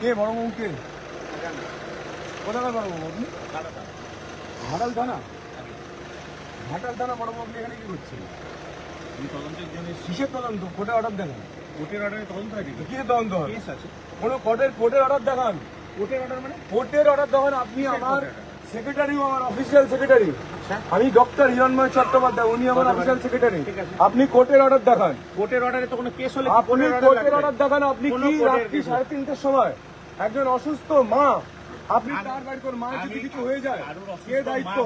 কে বড় কে? কোথাকার বড় আপনি? ঘাটাল থানা? ঘাটাল থানা বড় আপনি এখানে কি করছেন? আমি তদন্তের জন্য কিসের তদন্ত? কোর্টে অর্ডার দেখান। কোর্টের অর্ডারে তদন্ত হয়নি তো? কি তদন্ত হয়? কেস আছে। কোনো কোর্টের কোর্টের অর্ডার দেখান। কোর্টের অর্ডার মানে? কোর্টের অর্ডার দেখান। আপনি আমার সেক্রেটারি আমার অফিসিয়াল সেক্রেটারি আমি ডক্টর হিরণময় চট্টোপাধ্যায় উনি আমার অফিসিয়াল সেক্রেটারি আপনি কোর্টের অর্ডার দেখান। কোর্টের অর্ডারে তো কোনো কেস হলে আপনি কোর্টের কোর্টের? অর্ডার দেখান। আপনি কি রাত্রি সাড়ে তিনটের সময় একজন অসুস্থ মা আপনি তার বাড়ি করে মায়ের যদি কিছু হয়ে যায় কে দায়িত্ব।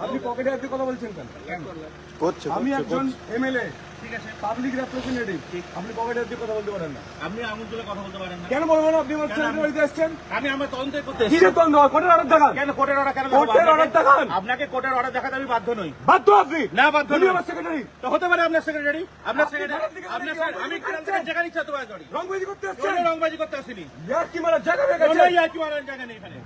আপনি পকেটে হাতে কথা বলছেন কেন কেন? আমি একজন এমএলএ ঠিক আছে পাবলিক রেপ্রেজেন্টেটিভ আপনি পকেটে হাতে কথা বলতে পারেন না? আপনি আঙুল তুলে কথা বলতে পারেন না। কেন বলবেন আপনি আমার ছেলের আমি- বাড়িতে এসেছেন? আমি আমার তদন্ত করতে কি এসেছি কোর্টের অর্ডার দেখান। কেন কোর্টের অর্ডার কেন কোর্টের দেখাবো আপনাকে? দেখান। আপনাকে কোর্টের অর্ডার দেখাতে আমি বাধ্য নই। বাধ্য আপনি? না, বাধ্য নয়। আমার সেক্রেটারি তো হতে পারে আপনার সেক্রেটারি আপনার সেক্রেটারি আপনার আমি তোমায় করি রংবাজি করতে কোনো এসেছেন রংবাজি করতে আসিনি? ইয়ার কি মারা জায়গা হয়ে ইয়ার্কি মারার জায়গা নেই এখানে।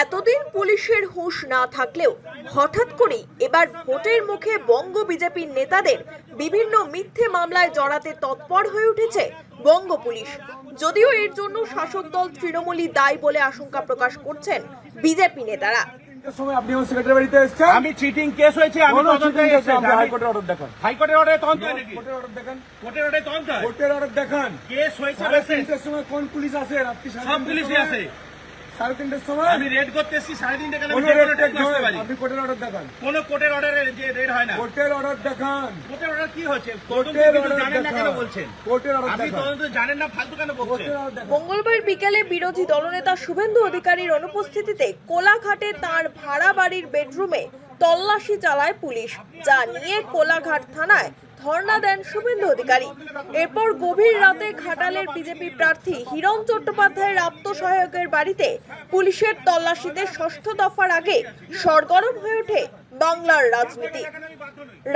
এতদিন পুলিশের হুঁশ না থাকলেও হঠাৎ করেই এবার ভোটের মুখে বঙ্গ বিজেপির নেতাদের বিভিন্ন মিথ্যে মামলায় জড়াতে তৎপর হয়ে উঠেছে বঙ্গ পুলিশ। যদিও এর জন্য শাসক দল তৃণমূলই দায়ী বলে আশঙ্কা প্রকাশ করছেন বিজেপি নেতারা। তিনটের সময় আপনি আমার সেক্রেটারি বাড়িতে এসেছেন? আমি চিটিং কেস হয়েছে আমি কোনো তদন্তে চিটিং এসেছি। আপনি আমি- হাইকোর্টের অর্ডার দেখান। হাইকোর্টের অর্ডারে তদন্ত নাকি কোর্টের অর্ডার দেখান। কোর্টের অর্ডারে কোর্টের অর্ডার দেখান। কেস হয়েছে সাড়ে বেশি। তিনটের সময় কোন পুলিশ আসে? সব পুলিশই আছে সাড়ে তিনটের সময়? আমি রেড করতে এসেছি সাড়ে তিনটে কেন আপনি কোর্টের অর্ডার দেখান। কোন কোর্টের অর্ডারে যে রেড হয় না। কোর্টের অর্ডার দেখান। কোর্টের অর্ডার কি হচ্ছে? কোর্টের অর্ডার জানেন না কেন বলছেন? কোর্টের অর্ডার আপনি তদন্ত জানেন না ফালতু কেন বলছেন? মঙ্গলবার বিকেলে বিরোধী দলনেতা শুভেন্দু অধিকারীর অনুপস্থিতিতে কোলাঘাটে তার ভাড়া বাড়ির বেডরুমে তল্লাশি চালায় পুলিশ যা নিয়ে কোলাঘাট থানায় ধর্ণা দেন শুভেন্দু অধিকারী। এরপর গভীর রাতে ঘাটালের বিজেপি প্রার্থী হিরণ চট্টোপাধ্যায়ের আত্মসহায়কের বাড়িতে পুলিশের তল্লাশিতে ষষ্ঠ দফার আগে সরগরম হয়ে ওঠে বাংলার রাজনীতি।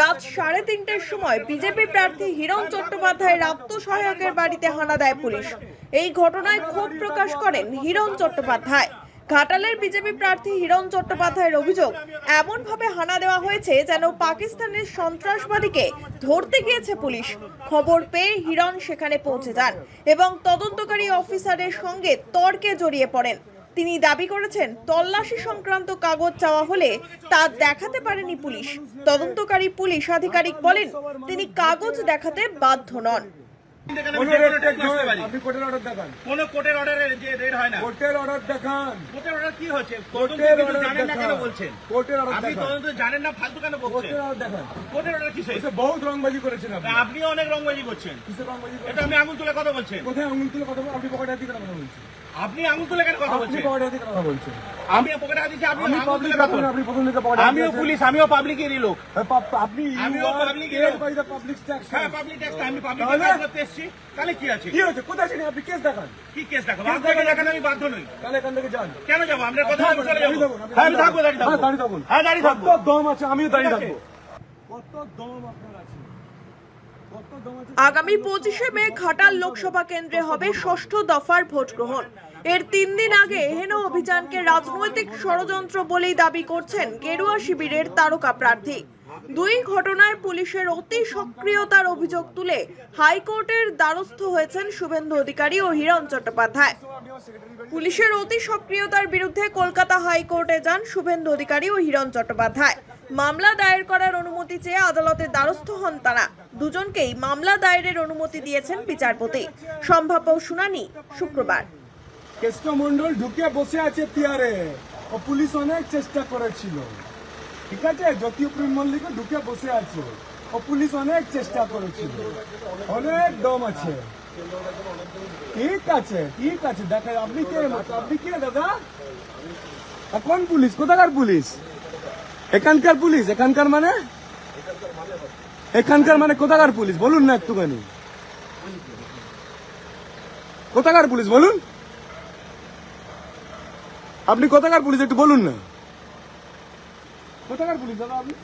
রাত সাড়ে তিনটের সময় বিজেপি প্রার্থী হিরণ চট্টোপাধ্যায়ের আত্মসহায়কের বাড়িতে হানা দেয় পুলিশ। এই ঘটনায় ক্ষোভ প্রকাশ করেন হিরণ চট্টোপাধ্যায়। ঘাটালের বিজেপি প্রার্থী হিরণ চট্টোপাধ্যায়ের অভিযোগ, এমনভাবে হানা দেওয়া হয়েছে যেন পাকিস্তানের সন্ত্রাসবাদীকে ধরতে গিয়েছে পুলিশ। খবর পেয়ে হিরণ সেখানে পৌঁছে যান এবং তদন্তকারী অফিসারের সঙ্গে তর্কে জড়িয়ে পড়েন। তিনি দাবি করেছেন, তল্লাশি সংক্রান্ত কাগজ চাওয়া হলে তা দেখাতে পারেনি পুলিশ। তদন্তকারী পুলিশ আধিকারিক বলেন, তিনি কাগজ দেখাতে বাধ্য নন। আপনি কোর্টের অর্ডার দেখান। কোন কোর্টের অর্ডারে যে রেড হয় না। কোর্টের অর্ডার দেখান। কোর্টের অর্ডার কি হচ্ছে? কোর্টের অর্ডার জানেন না কেন বলছেন। কোর্টের অর্ডার আপনি তদন্ত জানেন না ফালতু কেন বলছেন? কোর্টের অর্ডার দেখান। কোর্টের অর্ডার কিসে এসে বহুত রংবাজি করেছেন আপনি। অনেক রংবাজি করছেন। কিসের রংবাজি এটা আমি আঙুল তুলে কথা বলছেন কোথায় আঙুল তুলে কথা আপনি পকেটে দিকে কথা বলছেন। আপনি আঙুল তুলে কেন কথা বলছেন? কথা বলছেন। আমি পকেটে হাত দিচ্ছি আপনি আঙুল তুলে কথা আপনি প্রথম থেকে পকেটে আমিও পুলিশ আমিও পাবলিকেরই লোক। হ্যাঁ, আপনি আমিও. হ্যাঁ পাবলিক ট্যাক্স আমি পাবলিক ট্যাক্স করতে এসেছি। তাহলে কি আছে? কি হয়েছে? কোথায় ছিলেন আপনি কেস দেখান। কি কেস দেখাবো? দেখান। আমি বাধ্য নই। তাহলে এখান থেকে যান। কেন যাব? আপনার কথা চলে দাঁড়িয়ে যাব। হ্যাঁ আমি থাকব দাঁড়িয়ে হ্যাঁ, থাকব হ্যাঁ দাঁড়িয়ে থাকব কত দম আছে আমিও দাঁড়িয়ে থাকব কত দম আপনার কত দম আছে আগামী পঁচিশে মে ঘাটাল লোকসভা কেন্দ্রে হবে ষষ্ঠ দফার ভোট গ্রহণ। এর তিন দিন আগে এহেন অভিযানকে রাজনৈতিক ষড়যন্ত্র বলেই দাবি করছেন গেরুয়া শিবিরের তারকা প্রার্থী। দুই ঘটনায় পুলিশের অতি সক্রিয়তার অভিযোগ তুলে হাইকোর্টের দ্বারস্থ হয়েছেন শুভেন্দু অধিকারী ও হিরণ চট্টোপাধ্যায়। পুলিশের অতি সক্রিয়তার বিরুদ্ধে কলকাতা হাইকোর্টে যান শুভেন্দু অধিকারী ও হিরণ চট্টোপাধ্যায়। মামলা দায়ের করার অনুমতি চেয়ে আদালতে দ্বারস্থ হন তারা। দুজনকেই মামলা দায়েরের অনুমতি দিয়েছেন বিচারপতি। সম্ভাব্য শুনানি শুক্রবার। কেষ্ট মন্ডল ঢুকে বসে আছে পিয়ারে। ও পুলিশ অনেক চেষ্টা করেছিল। ঠিক আছে, জ্যোতিপ্রিয় মল্লিক ঢুকে বসে আছে। ও পুলিশ অনেক চেষ্টা করেছিল। অনেক দম আছে। ঠিক আছে ঠিক আছে, দেখা, আপনি কে আপনি কে দাদা? কোন পুলিশ? কোথাকার পুলিশ? এখানকার পুলিশ? এখানকার মানে? এখানকার মানে কোথাকার পুলিশ? বলুন না একটুখানি। কোথাকার পুলিশ? বলুন। আপনি কোথাকার পুলিশ? একটু বলুন না। কোথাকার পুলিশ দাদা আপনি?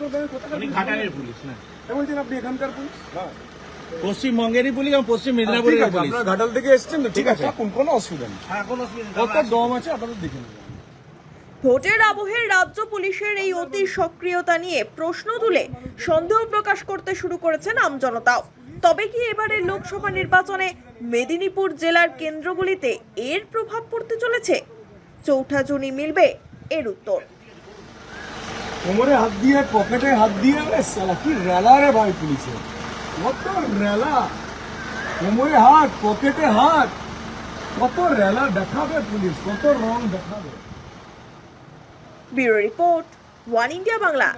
করে কোথাকার পুলিশ? ঘাটালের পুলিশ না। বলছেন আপনি এখানকার পুলিশ? পশ্চিমবঙ্গেরই পুলিশ এবং পশ্চিম মেদিনীপুরের পুলিশ। আপনারা ঘাটাল থেকে এসেছেন তো ঠিক আছে। কোনো অসুবিধা নেই। হ্যাঁ কোনো অসুবিধা নেই, কত দম আছে আপনাদের দেখে নেবেন। ভোটের আবহে রাজ্য পুলিশের এই অতি সক্রিয়তা নিয়ে প্রশ্ন তুলে সন্দেহ প্রকাশ করতে শুরু করেছেন আমজনতাও তবে কি এবারের লোকসভা নির্বাচনে মেদিনীপুর জেলার কেন্দ্রগুলিতে এর প্রভাব পড়তে চলেছে? চৌঠা জুনি মিলবে এর উত্তর। কোমরে হাত দিয়ে পকেটে হাত দিয়ে শালা কি রেলা রে ভাই পুলিশে? কত রেলা? কোমরে হাত পকেটে হাত কত রেলা দেখাবে পুলিশ কত রং দেখাবে? Bureau report one India Bangla.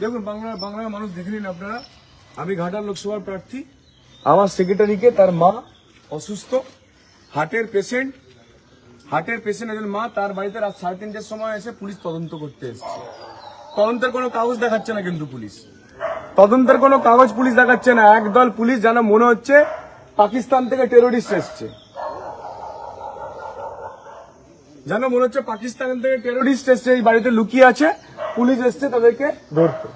দেখুন বাংলার বাংলার মানুষ দেখে নিন আপনারা। আমি ঘাটাল লোকসভার প্রার্থী। আমার সেক্রেটারিকে তার মা অসুস্থ, হার্টের পেশেন্ট হার্টের পেশেন্ট একজন মা, তার বাড়িতে রাত সাড়ে তিনটের সময় এসে পুলিশ তদন্ত করতে এসেছে। তদন্তের কোনো কাগজ দেখাচ্ছে না কিন্তু পুলিশ। তদন্তের কোনো কাগজ পুলিশ দেখাচ্ছে না। একদল পুলিশ যেন মনে হচ্ছে পাকিস্তান থেকে টেরোরিস্ট এসছে। যেন মনে হচ্ছে পাকিস্তান থেকে টেরোরিস্ট এসছে, এই বাড়িতে লুকিয়ে আছে, পুলিশ এসছে তাদেরকে ধরতে।